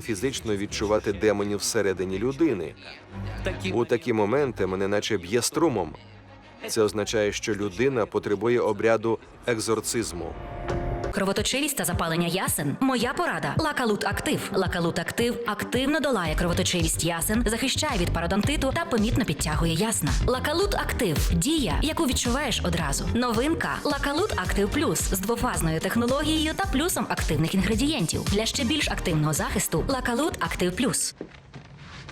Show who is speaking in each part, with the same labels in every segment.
Speaker 1: фізично відчувати демонів всередині людини. У такі моменти мене наче б'є струмом. Це означає, що людина потребує обряду екзорцизму.
Speaker 2: Кровоточивість та запалення ясен. Моя порада. Лакалут Актив. Лакалут Актив активно долає кровоточивість ясен, захищає від пародонтиту та помітно підтягує ясна. Лакалут Актив дія, яку відчуваєш одразу. Новинка Лакалут Актив Плюс з двофазною технологією та плюсом активних інгредієнтів. Для ще більш активного захисту Лакалут Актив Плюс.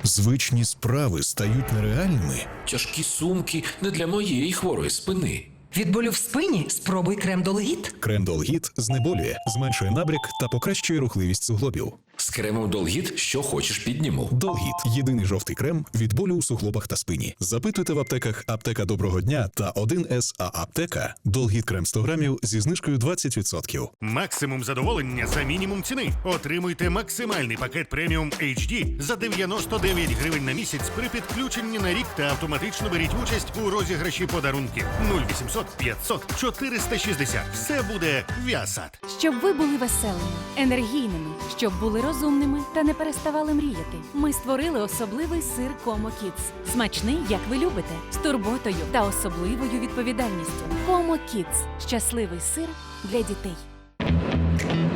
Speaker 3: Звичні справи стають нереальними.
Speaker 4: Тяжкі сумки не для моєї хворої спини.
Speaker 5: Від болю в спині спробуй крем Долгіт.
Speaker 3: Крем-Долгіт знеболює, зменшує набряк та покращує рухливість суглобів.
Speaker 4: З кремом Долгіт що хочеш підніму.
Speaker 3: Долгіт єдиний жовтий крем від болю у суглобах та спині. Запитуйте в аптеках аптека доброго дня та 1С А аптека. Долгіт крем 100 грамів зі знижкою 20%.
Speaker 6: Максимум задоволення за мінімум ціни. Отримуйте максимальний пакет преміум HD за 99 гривень на місяць при підключенні на рік та автоматично беріть участь у розіграші подарунків 0800 500 460. Все буде Віасад.
Speaker 7: Щоб ви були веселими, енергійними, щоб були розумними та не переставали мріяти. Ми створили особливий сир Комо Kids. Смачний, як ви любите, з турботою та особливою відповідальністю. Комо Kids – щасливий сир для дітей.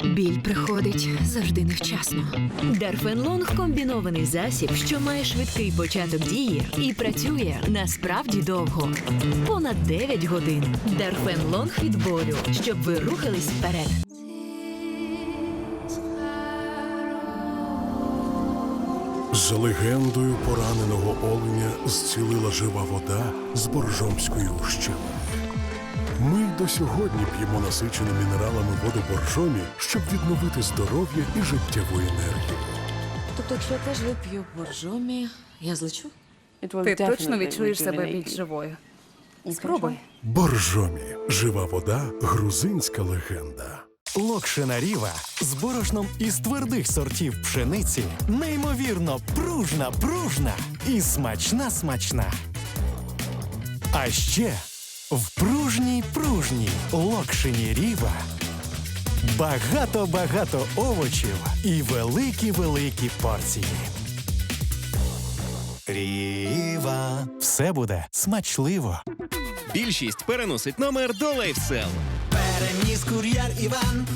Speaker 8: Біль приходить завжди невчасно. Дарфенлонг комбінований засіб, що має швидкий початок дії і працює насправді довго. Понад 9 годин. Дарфенлонг від болю, щоб ви рухались вперед.
Speaker 9: За легендою пораненого оленя зцілила жива вода з боржомської ущелини. Ми й до сьогодні п'ємо насичену мінералами воду боржомі, щоб відновити здоров'я і життєву енергію.
Speaker 10: Тобто, якщо я теж вип'ю боржомі, я злечу?
Speaker 7: Ти точно відчуєш себе більш живою. Спробуй.
Speaker 9: Боржомі жива вода, грузинська легенда.
Speaker 11: Локшина Ріва з борошном із твердих сортів пшениці неймовірно пружна, пружна і смачна, смачна. А ще в пружній пружній локшині Ріва багато-багато овочів і великі-великі порції. Ріва. Все буде смачливо.
Speaker 12: Більшість переносить номер до LifeSell.
Speaker 13: Переніс кур'єр Іван,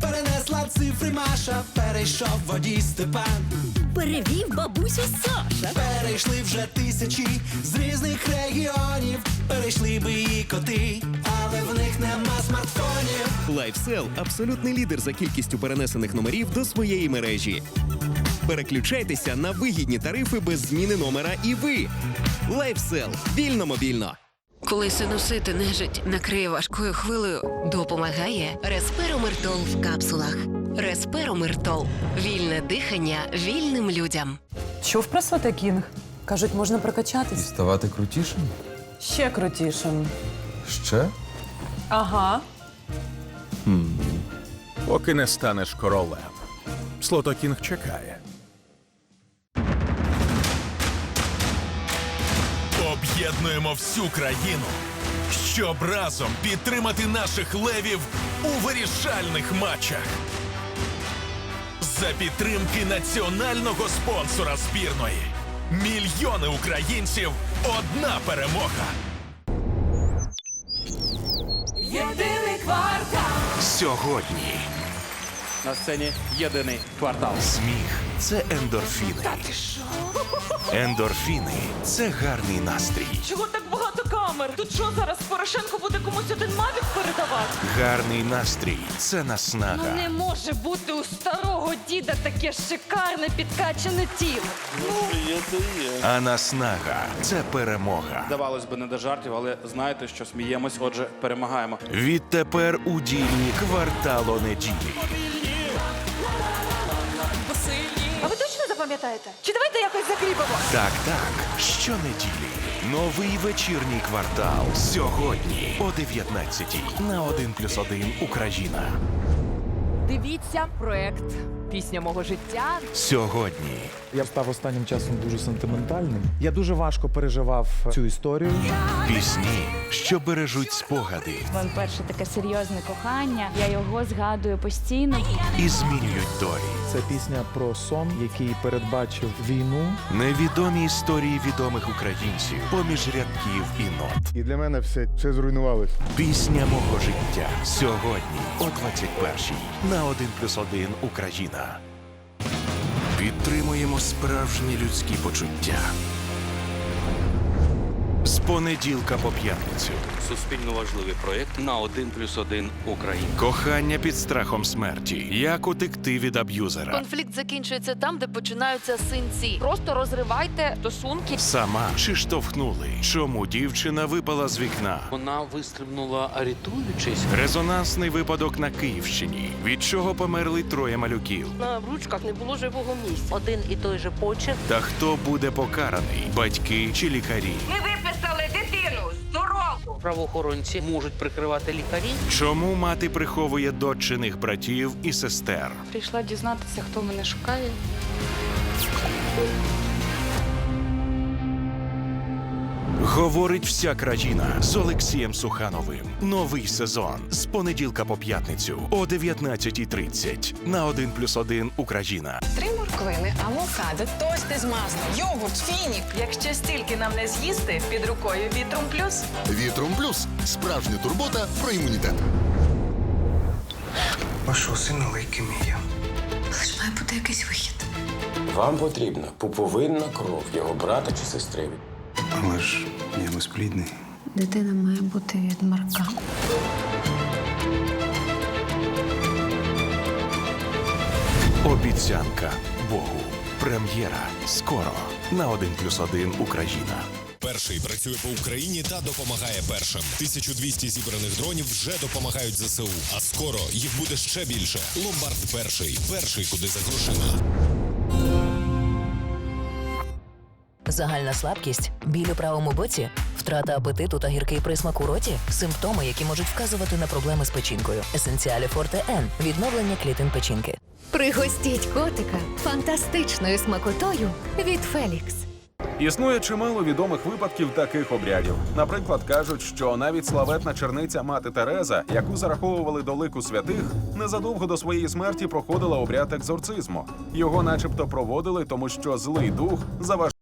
Speaker 13: перенесла цифри Маша, перейшов водій Степан.
Speaker 8: Перевів бабусю Саша.
Speaker 13: Перейшли вже тисячі з різних регіонів. Перейшли би і коти, але в них нема смартфонів.
Speaker 12: LifeSell – абсолютний лідер за кількістю перенесених номерів до своєї мережі. Переключайтеся на вигідні тарифи без зміни номера і ви. LifeSell. Вільно мобільно.
Speaker 10: Коли синусити нежить накриє важкою хвилею, допомагає
Speaker 2: Респиромертол в капсулах. Респиромертол. Вільне дихання вільним людям.
Speaker 5: Чув про Соте Кінг? Кажуть, можна прокачатись.
Speaker 14: Ставати крутішим?
Speaker 5: Ще крутішим.
Speaker 14: Ще?
Speaker 5: Ага.
Speaker 6: Поки не станеш королем. Слотокінг чекає.
Speaker 11: Об'єднуємо всю країну, щоб разом підтримати наших левів у вирішальних матчах. За підтримки національного спонсора збірної. Мільйони українців. Одна перемога.
Speaker 5: Єдиний квартал.
Speaker 1: Сьогодні
Speaker 12: На сцені єдиний квартал.
Speaker 1: сміх це ендорфіни. Ендорфіни це гарний настрій.
Speaker 5: Чого так багато камер? Тут що зараз Порошенко буде комусь один мавік передавати?
Speaker 1: Гарний настрій це наснага.
Speaker 7: Ну не може бути у старого діда таке шикарне підкачане тіло.
Speaker 1: А наснага це перемога.
Speaker 12: Здавалось би, не до жартів, але знаєте, що сміємось, отже, перемагаємо.
Speaker 1: Відтепер у дійні квартало неділі.
Speaker 7: Запам'ятаєте? Чи давайте якось закріпимо?
Speaker 1: Так, так. Щонеділі. Новий вечірній квартал. Сьогодні о 19 на 1 плюс 1 Україна.
Speaker 5: Дивіться проект Пісня мого життя.
Speaker 1: Сьогодні
Speaker 14: Я став останнім часом дуже сентиментальним. Я дуже важко переживав цю історію.
Speaker 1: пісні, що бережуть спогади
Speaker 7: Вам перше таке серйозне кохання. Я його згадую постійно.
Speaker 1: і змінюють долі.
Speaker 14: Це пісня про сон, який передбачив війну.
Speaker 15: Невідомі історії відомих українців поміж рядків і нот.
Speaker 9: І для мене все, все зруйнувалось.
Speaker 15: Пісня мого життя сьогодні о 21-й на 1 плюс 1 Україна. Підтримуємо справжні людські почуття. Понеділка по п'ятницю.
Speaker 16: Суспільно важливий проєкт на 1 плюс 1 Україна.
Speaker 15: Кохання під страхом смерті. Як утекти від аб'юзера.
Speaker 17: Конфлікт закінчується там, де починаються синці. Просто розривайте стосунки.
Speaker 15: Сама чи штовхнули? Чому дівчина випала з вікна?
Speaker 16: Вона вистрибнула рятуючись.
Speaker 15: Резонансний випадок на Київщині, від чого померли троє малюків.
Speaker 17: На ручках не було живого місця. Один і той же почерк.
Speaker 15: Та хто буде покараний? Батьки чи лікарі?
Speaker 17: Ми.
Speaker 16: Правоохоронці можуть прикривати лікарі.
Speaker 15: Чому мати приховує дочиних братів і сестер?
Speaker 17: Прийшла дізнатися, хто мене шукає.
Speaker 15: Говорить вся країна з Олексієм Сухановим. Новий сезон з понеділка по п'ятницю о 19.30 на 1 плюс 1 Україна.
Speaker 18: Три морквини, авокадо, тости з маслом, йогурт, фінік. Якщо стільки нам не з'їсти, під рукою Вітрум Плюс.
Speaker 19: Вітром плюс справжня турбота про імунітет.
Speaker 20: Вашого сина лейкемія.
Speaker 17: Але ж має бути якийсь вихід.
Speaker 20: Вам потрібна пуповинна кров його брата чи сестри. Але ж я безплідний.
Speaker 17: Дитина має бути від Марка.
Speaker 15: Обіцянка Богу. Прем'єра скоро на 1 плюс 1 Україна.
Speaker 11: Перший працює по Україні та допомагає першим. 1200 зібраних дронів вже допомагають ЗСУ. А скоро їх буде ще більше. Ломбард перший. Перший куди за грошима.
Speaker 21: Загальна слабкість, біль у правому боці, втрата апетиту та гіркий присмак у роті симптоми, які можуть вказувати на проблеми з печінкою. Есенціалі Форте Н відновлення клітин печінки.
Speaker 8: Пригостіть котика фантастичною смакотою від Фелікс.
Speaker 22: Існує чимало відомих випадків таких обрядів. Наприклад, кажуть, що навіть славетна черниця мати Тереза, яку зараховували до лику святих, незадовго до своєї смерті проходила обряд екзорцизму. Його, начебто, проводили, тому що злий дух заважав.